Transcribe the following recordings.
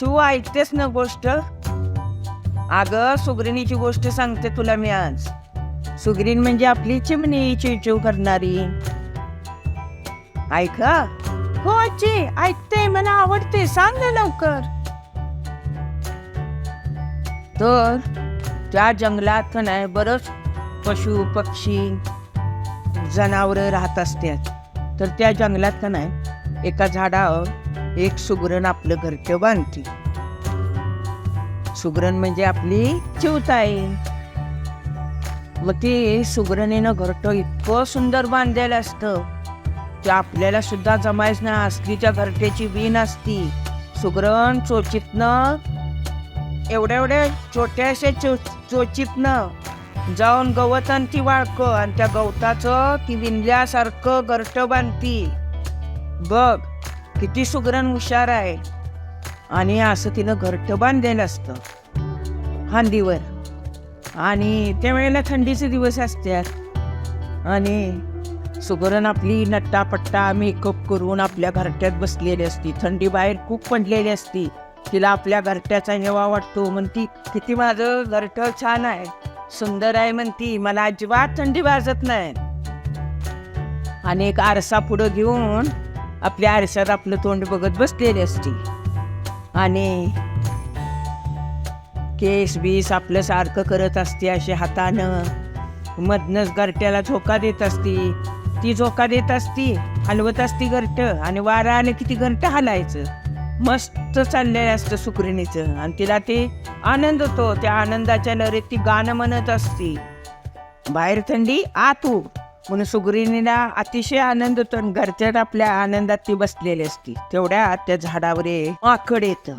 तू ऐकतेस ना गोष्ट? अगं सुगरिणीची गोष्ट सांगते तुला मी आज. सुगरीण म्हणजे आपली चिमणी चिवचिव करणारी. ऐक हो आजी ऐकते मला आवडते. सांग ना लवकर. तर? त्या जंगलात नाही बरंच पशु पक्षी जनावरं राहत असतात तर त्या जंगलात का नाही एका झाडावर एक सुगरण आपलं घरटे बांधते. सुगरण म्हणजे आपली चिवताई. मग ते सुगरणीनं घरटं इतकं सुंदर बांधलेलं असतं ते आपल्याला सुद्धा जमायच ना असलीच्या घरट्याची वीण असती. सुगरण चोचितनं एवढ्या एवढ्या छोट्याशा चिव चोचीतनं जाऊन गवत आणि ती वाळक आणि त्या गवताचं ती विणल्यासारखं घरटं बांधती बघ किती सुगरण हुशार आहे. आणि असं तिनं घरटं बांधलेलं असतं. हांदीवर आणि त्यावेळेला थंडीचे दिवस असतात. आणि सुगरण आपली नट्टापट्टा मेकअप करून आपल्या घरट्यात बसलेली असती. थंडी बाहेर खूप पडलेली असती. तिला आपल्या घरट्याचा हेवा वाटतो. म्हणती किती माझं घरटं छान आहे. सुंदर आहे म्हणती. मला अजिबात थंडी वाजत नाही. आणि एक आरसा पुढं घेऊन आपल्या आरशात आपलं तोंड बघत बसलेली असती. आणि केस बीस आपलं सारखं करत असते असे हातानं. मधनच घरट्याला झोका देत असती. ती झोका देत असती हलवत असती घरट. आणि वारा आलं की ती घरट हलायचं. मस्त चाललेलं असतं सुकरिणीचं आणि तिला ते आनंद होतो. त्या आनंदाच्या लहरीत ती गाणं म्हणत असती. बाहेर थंडी आतू म्हणून सुगरिणीला अतिशय आनंद होतो आणि घरच्यात आपल्या आनंदात ती बसलेली असती. तेवढ्या त्या झाडावर माकड येतं.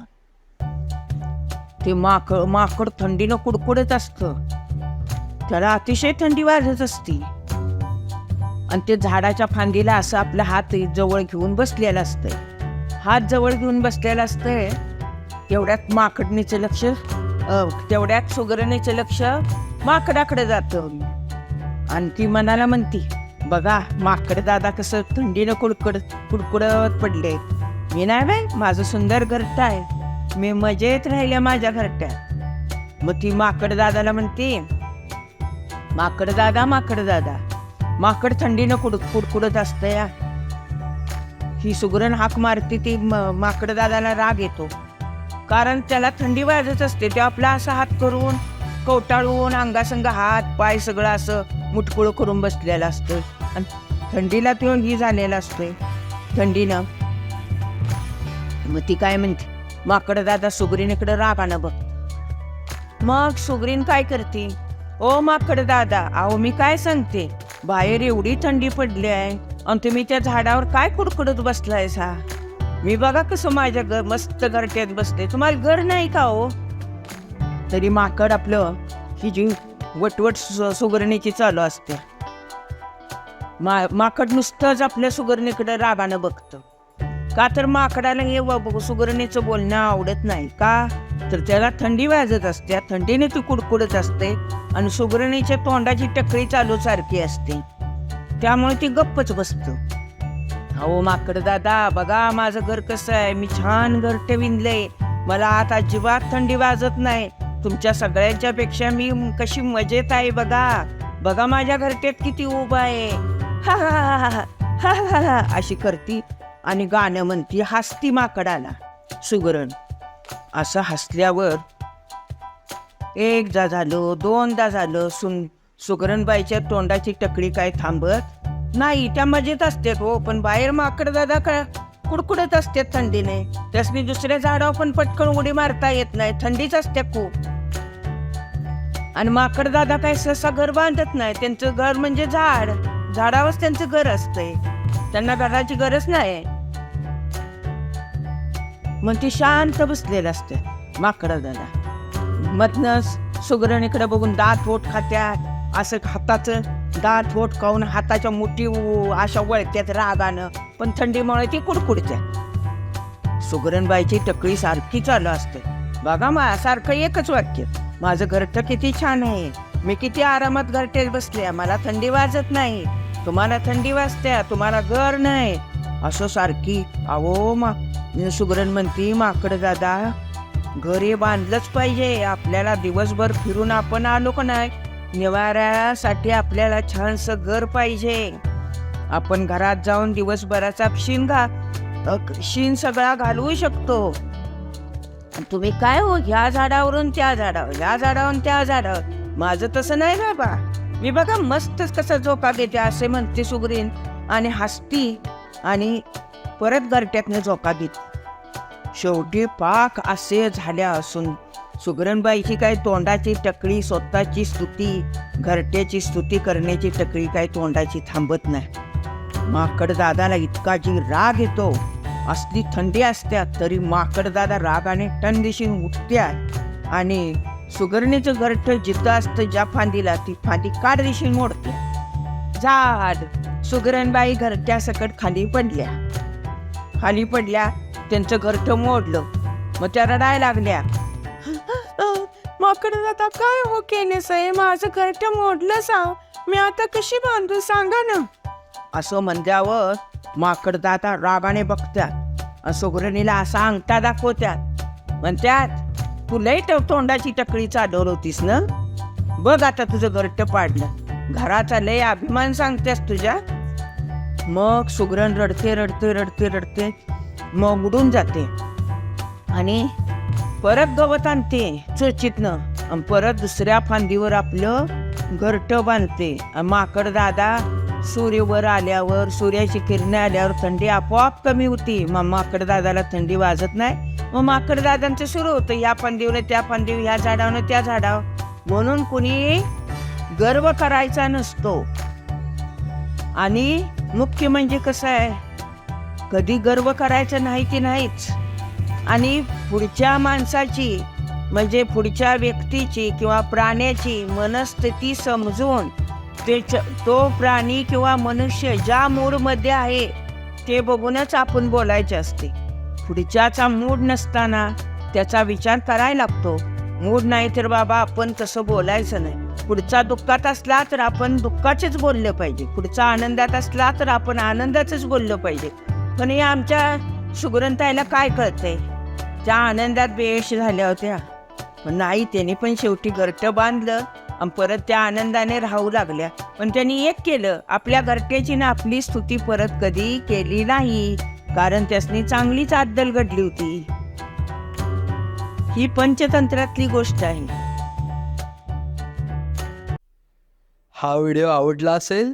ते माकड माकड थंडीनं कुडकुडत असतं. त्याला अतिशय थंडी वाजत असती. आणि ते झाडाच्या फांदीला असं आपला हात जवळ घेऊन बसलेला असतंय. हात जवळ घेऊन बसलेला असतंय. तेवढ्यात माकडणीचं लक्ष तेवढ्यात सुगरणीचं लक्ष माकडाकडे जातं. आणि ती मनाला म्हणती बघा माकड दादा कसं थंडीनं कुडकड कुडकुडत पडले. मी नाही बाय माझं सुंदर घरट आहे. मी मजेत राहिल्या माझ्या घरट्यात मग ती माकड दादाला म्हणते माकड दादा माकड दादा माकड थंडीनं कुड कुडकुडत असतं या ही सुगरण हाक मारते ती म- माकड दादाला राग येतो. कारण त्याला थंडी वाजत असते ते आपला असा हात करून कवटाळून अंगासंग हात पाय सगळं असं मुटकुळ करून बसलेलं असतं. आणि थंडीला तो ही झालेला असतोय थंडीनं. मग ती काय म्हणते? माकड दादा सुगरीनीकडे रागानं बघ. मग सुगरीन काय करते? ओ माकड दादा अहो मी काय सांगते? बाहेर एवढी थंडी पडली आहे. आणि तुम्ही त्या झाडावर काय कुडकुडत बसलाय सा? मी बघा कसं माझ्या घर मस्त घरट्यात बसते तुम्हाला घर नाही का हो? तरी माकड आपलं ही जी वटवट सु- सुगरणीची चालू असते. मा माकड नुसतंच आपल्या सुगरणीकडे रागानं बघतं. का तर माकडाला हे व- सुगरणीचं बोलणं आवडत नाही का? तर त्याला थंडी वाजत असते. त्या थंडीने ती कुडकुडत असते आणि सुगरणीच्या तोंडाची टकळी चालू सारखी असते. त्यामुळे ती गप्पच बसत. अहो माकड दादा बघा माझं घर कसं आहे. मी छान घरटे विणलंय मला आता अजिबात थंडी वाजत नाही. तुमच्या सगळ्यांच्या पेक्षा मी कशी मजेत आहे बघा. बघा माझ्या घरट्यात किती उभा आहे. हा हा हा हा अशी करती आणि गाणं म्हणती हसती माकडाला. सुगरण. असं हसल्यावर एकदा झालं दोनदा झालं सुन सुगरणबाईच्या तोंडाची टकडी काय थांबत? नाही त्या मजेत असतात हो पण बाहेर माकड दादा का कुडकुडत असते थंडीने. त्यासनी दुसऱ्या झाडावर पण पटकन उडी मारता येत नाही थंडीच असते खूप. आणि माकड दादा काय सहसा घर बांधत नाही त्यांचं घर म्हणजे झाड. झाडावरच त्यांचं घर असतंय. त्यांना घराची गरज नाही. मग ती शांत बसलेलं असते माकड दादा. मधनच सुगरणीकडे बघून दात ओट खात्यात. असं हाताचं दात वोट खाऊन हाताच्या मुठी उ- अशा वळत्यात रागानं. पण थंडीमुळे ती कुडकुडत्या. सुगरणबाईची टकळी सारखी चालू असते. बघा मा सारखं एकच वाक्य. माझं घरटं किती छान आहे. मी किती आरामात घरटेत बसले मला थंडी वाजत नाही. तुम्हाला थंडी वाजते तुम्हाला घर नाही. असं सारखी अहो मा सुगरण म्हणती माकड दादा घरी बांधलंच पाहिजे. आपल्याला दिवसभर फिरून आपण आलो का नाही? निवाऱ्यासाठी आपल्याला छानसं घर पाहिजे. आपण घरात जाऊन दिवसभराचा शिन घा शिन सगळा घालवू शकतो. तुम्ही काय हो ह्या झाडावरून त्या झाडावर ह्या झाडावरून त्या झाडावर? माझं तसं नाही बाबा. मी बघा मस्तच कसं झोका देते असे म्हणते सुगरीन. आणि हसती आणि परत गरट्यातनं झोका देते शेवटी पाक असे झाल्या असून सुगरणबाईची काय तोंडाची टकळी स्वतःची स्तुती घरट्याची स्तुती करण्याची टकळी काय तोंडाची थांबत नाही. माकड दादाला इतका जी राग येतो असली थंडी असत्या तरी माकड दादा रागाने टन दिशीन उठत्यात आणि सुगरणीचं घरट जिथं असतं ज्या फांदीला ती फांदी काढ दिशी मोडते झाड! सुगरणबाई घरट्या सकट खाली पडल्या. खाली पडल्या त्यांचं घरट मोडलं. मग त्या रडायला लागल्या. माकड दादा काय हो केले साहेब? माझं घरट मोडलं सांग मी आता कशी बांधू सांगा ना. असं म्हणल्यावर माकड दादा रागाने बघतात आणि सुगरणीला असा अंगठा दाखवत्यात. म्हणत्यात तू लई ट- तोंडाची टकळी चालवल होतीस ना? बघ आता तुझं घरट पाडलं. घराचा लय अभिमान सांगतेस तुझ्या. मग सुगरण रडते रडते रडते रडते मग उडून जाते. आणि परत गवत आणते चर्चितनं. आणि परत दुसऱ्या फांदीवर आपलं घरट बांधते. माकड दादा सूर्यवर आल्यावर सूर्याची किरणे आल्यावर थंडी आपोआप कमी होती. मग माकड दादाला थंडी वाजत नाही. मग माकड दादांचं सुरू होतं. या फांदीवर त्या फांदीवर ह्या झाडावर त्या झाडावर. म्हणून कुणी गर्व करायचा नसतो. आणि मुख्य म्हणजे कसं आहे? कधी गर्व करायचं नाही की नाहीच. आणि पुढच्या माणसाची म्हणजे पुढच्या व्यक्तीची किंवा प्राण्याची मनस्थिती समजून ते तो प्राणी किंवा मनुष्य ज्या मूडमध्ये आहे ते बघूनच आपण बोलायचे असते. पुढच्याचा मूड नसताना त्याचा विचार करायला लागतो. मूड नाही तर बाबा आपण तसं बोलायचं नाही. पुढचा दुःखात असला तर आपण दुःखाचेच बोललं पाहिजे. पुढचा आनंदात असला तर आपण आनंदाचंच बोललं पाहिजे. पण हे आमच्या सुगरंताईला काय कळतंय? त्या आनंदात बेश झाल्या होत्या. पण नाही त्याने पण शेवटी घरटं बांधलं आणि परत त्या आनंदाने राहू लागल्या. पण त्यांनी एक केलं आपल्या घरट्याची ना आपली स्तुती परत कधी केली नाही कारण त्यासनी चांगलीच आद्दल घडली होती. ही पंचतंत्रातली गोष्ट आहे. हा व्हिडिओ आवडला असेल